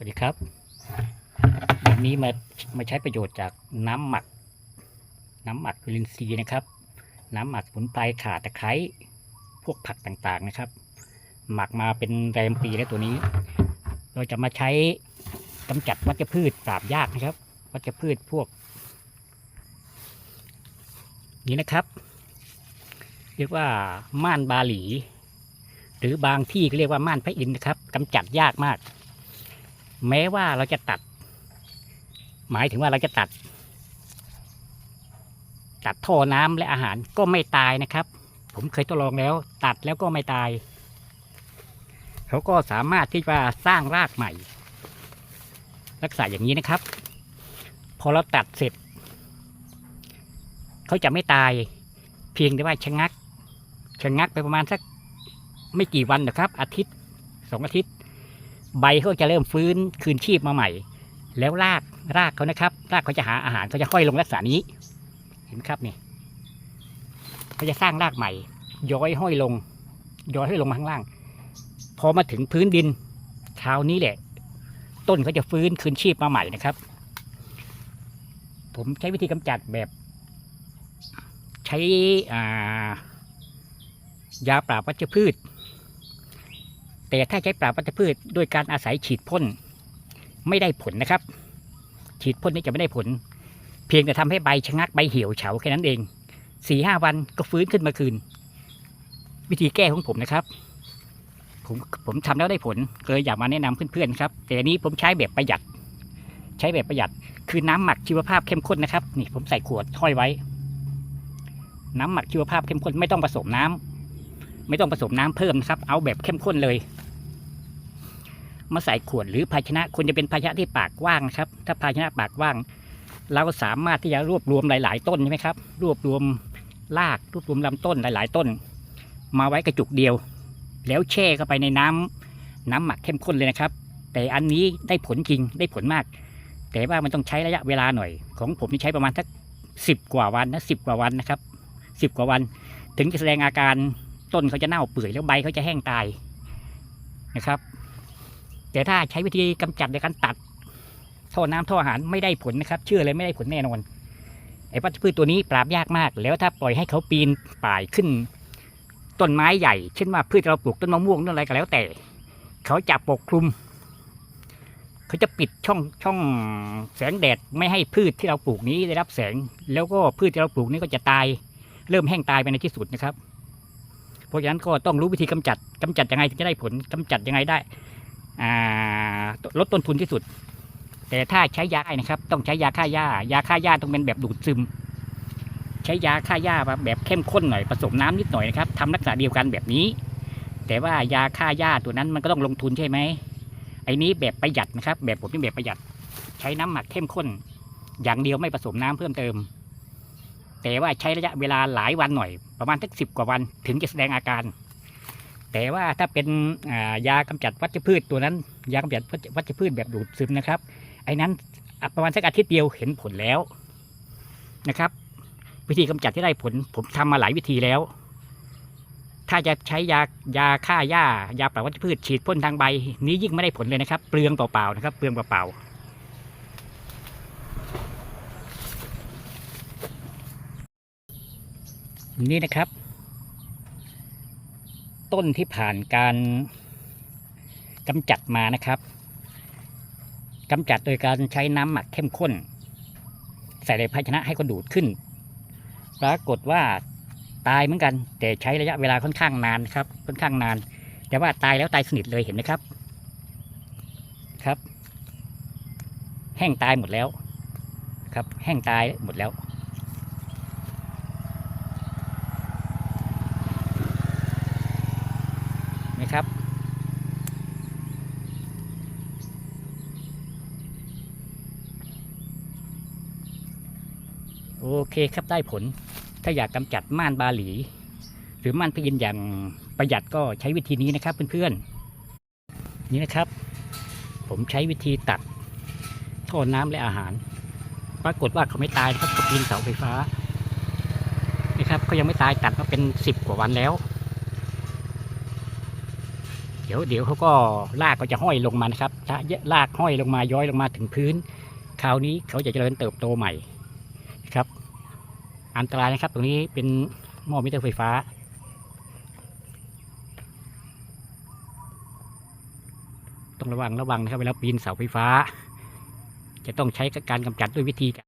สวัสดีครับ วันนี้มามาใช้ประโยชน์จากน้ำหมัก น้ำหมักจุลินทรีย์นะครับ น้ำหมักสมุนไพรข่าตะไคร้พวกผักต่างๆนะครับ หมักมาเป็นแรมปีแล้วตัวนี้ เราจะมาใช้กำจัดวัชพืชปราบยากนะครับ วัชพืชพวก นี้นะครับ เรียกว่าม่านบาหลี หรือบางที่ก็เรียกว่าม่านพระอินทร์นะครับกำจัดยากมาก แม้ว่าเราจะตัด หมายถึงว่าเราจะตัด ตัดท่อน้ำและอาหารก็ไม่ตายนะครับ ผมเคยทดลองแล้ว ตัดแล้วก็ไม่ตาย เขาก็สามารถที่จะสร้างรากใหม่ รักษาอย่างนี้นะครับ พอเราตัดเสร็จ เขาจะไม่ตาย เพียงแต่ว่าชะงักชะงักไปประมาณสักไม่กี่วันนะครับ อาทิตย์สองอาทิตย์ ใบเขาจะเริ่มฟื้นคืนชีพมาใหม่ แล้วรากรากเขานะครับ รากเขาจะหาอาหารเขาจะห้อยลงลักษณะนี้ เห็นครับนี่เขาจะสร้างรากใหม่ ย้อยห้อยลง ย้อยห้อยลงมาข้างล่าง พอมาถึงพื้นดินคราวนี้แหละ ต้นเขาจะฟื้นคืนชีพมาใหม่นะครับ ผมใช้วิธีกำจัดแบบ ใช้ยาปราบวัชพืช แต่ถ้าใช้ปราบวัชพืชโดยการอาศัยฉีดพ่นไม่ได้ผลนะครับ ฉีดพ่นนี่จะไม่ได้ผล เพียงแต่ทำให้ใบชะงักใบเหี่ยวเฉาแค่นั้นเองสี่ห้าวันก็ฟื้นขึ้นมาคืน วิธีแก้ของผมนะครับ ผมผมทำแล้วได้ผลเลยอยากมาแนะนำเพื่อนๆครับ แต่อันนี้ผมใช้แบบประหยัด ใช้แบบประหยัด คือน้ำหมักชีวภาพเข้มข้นนะครับ นี่ผมใส่ขวดห้อยไว้ น้ำหมักชีวภาพเข้มข้นไม่ต้องผสมน้ำไม่ต้องผสมน้ำเพิ่มนะครับ เอาแบบเข้มข้นเลย มาใส่ขวดหรือภาชนะควรจะเป็นภาชนะที่ปากกว้างนะครับ ถ้าภาชนะปากกว้าง เราสามารถที่จะรวบรวมหลาย ๆ ต้นใช่ไหมครับ รวบรวมรากรวบรวมลำต้นหลาย ๆ ต้น มาไว้กระจุกเดียว แล้วแช่เข้าไปในน้ำน้ำหมักเข้มข้นเลยนะครับ แต่อันนี้ได้ผลจริงได้ผลมาก แต่ว่ามันต้องใช้ระยะเวลาหน่อย ของผมนี่ใช้ประมาณสักสิบกว่าวันนะสิบกว่าวันนะครับสิบกว่าวัน ถึงจะแสดงอาการต้นเขาจะเน่าเปื่อยแล้วใบเขาจะแห้งตายนะครับ แต่ถ้าใช้วิธีกำจัดในการตัดท่อน้ำท่ออาหารไม่ได้ผลนะครับ เชื่อเลยไม่ได้ผลแน่นอนไอ้วัชพืชตัวนี้ปราบยากมาก แล้วถ้าปล่อยให้เขาปีนป่ายขึ้น ต้นไม้ใหญ่ เช่นว่าพืชเราปลูกต้นมะม่วงต้นอะไรก็แล้วแต่ เขาจะปกคลุม เขาจะปิดช่องช่องแสงแดดไม่ให้พืชที่เราปลูกนี้ได้รับแสง แล้วก็พืชที่เราปลูกนี้ก็จะตาย เริ่มแห้งตายไปในที่สุดนะครับ เพราะฉะนั้นก็ต้องรู้วิธีกำจัดกำจัดยังไงถึงจะได้ผลกำจัดยังไงได้ ลดต้นทุนที่สุด แต่ถ้าใช้ยาได้นะครับ ต้องใช้ยาฆ่าหญ้ายาฆ่าหญ้าต้องเป็นแบบดูดซึม ใช้ยาฆ่าหญ้าแบบเข้มข้นหน่อยผสมน้ำนิดหน่อยนะครับทำลักษณะเดียวกันแบบนี้ แต่ว่ายาฆ่าหญ้าตัวนั้นมันก็ต้องลงทุนใช่ไหมไอ้นี้แบบประหยัดนะครับ แบบผมนี่แบบประหยัด ใช้น้ำหมักเข้มข้น อย่างเดียวไม่ผสมน้ำเพิ่มเติม แต่ว่าใช้ระยะเวลาหลายวันหน่อย ประมาณสักสิบกว่าวันถึงจะแสดงอาการ แต่ว่าถ้าเป็นยากำจัดวัชพืชตัวนั้น ยากำจัดวัชพืชแบบดูดซึมนะครับ ไอ้นั้นประมาณสักอาทิตย์เดียวเห็นผลแล้วนะครับ วิธีกำจัดที่ได้ผลผมทำมาหลายวิธีแล้ว ถ้าจะใช้ยายาฆ่าหญ้ายาปราบวัชพืชฉีดพ่นทางใบ นี้ยิ่งไม่ได้ผลเลยนะครับ เปลืองเปล่าๆนะครับ เปลืองเปล่าๆนี่นะครับ ต้นที่ผ่านการกำจัดมานะครับกำจัดโดยการใช้น้ำหมักเข้มข้น ใส่ในภาชนะให้ก็ดูดขึ้น ปรากฏว่าตายเหมือนกัน แต่ใช้ระยะเวลาค่อนข้างนานครับ ค่อนข้างนาน แต่ว่าตายแล้วตายสนิทเลยเห็นไหมครับ ครับ แห้งตายหมดแล้ว ครับ แห้งตายหมดแล้ว นะครับ โอเคครับได้ผล ถ้าอยากกำจัดม่านบาหลี หรือม่านพยินอย่างประหยัดก็ใช้วิธีนี้นะครับเพื่อนๆ นี่นะครับ ผมใช้วิธีตัดท่อน้ำและอาหาร ปรากฏว่าเขาไม่ตายนะครับเขาปีนเสาไฟฟ้านะครับเขายังไม่ตายตัดมาเป็นสิบกว่าวันแล้ว เดี๋ยวเดี๋ยวเขาก็รากก็จะห้อยลงมานะครับ ถ้ารากห้อยลงมาย้อยลงมาถึงพื้น คราวนี้เขาจะเจริญเติบโตใหม่นะครับ อันตรายนะครับ ตรงนี้เป็นหม้อมิเตอร์ไฟฟ้า ต้องระวังระวังนะครับเวลาปีนเสาไฟฟ้า จะต้องใช้การกำจัดด้วยวิธีการ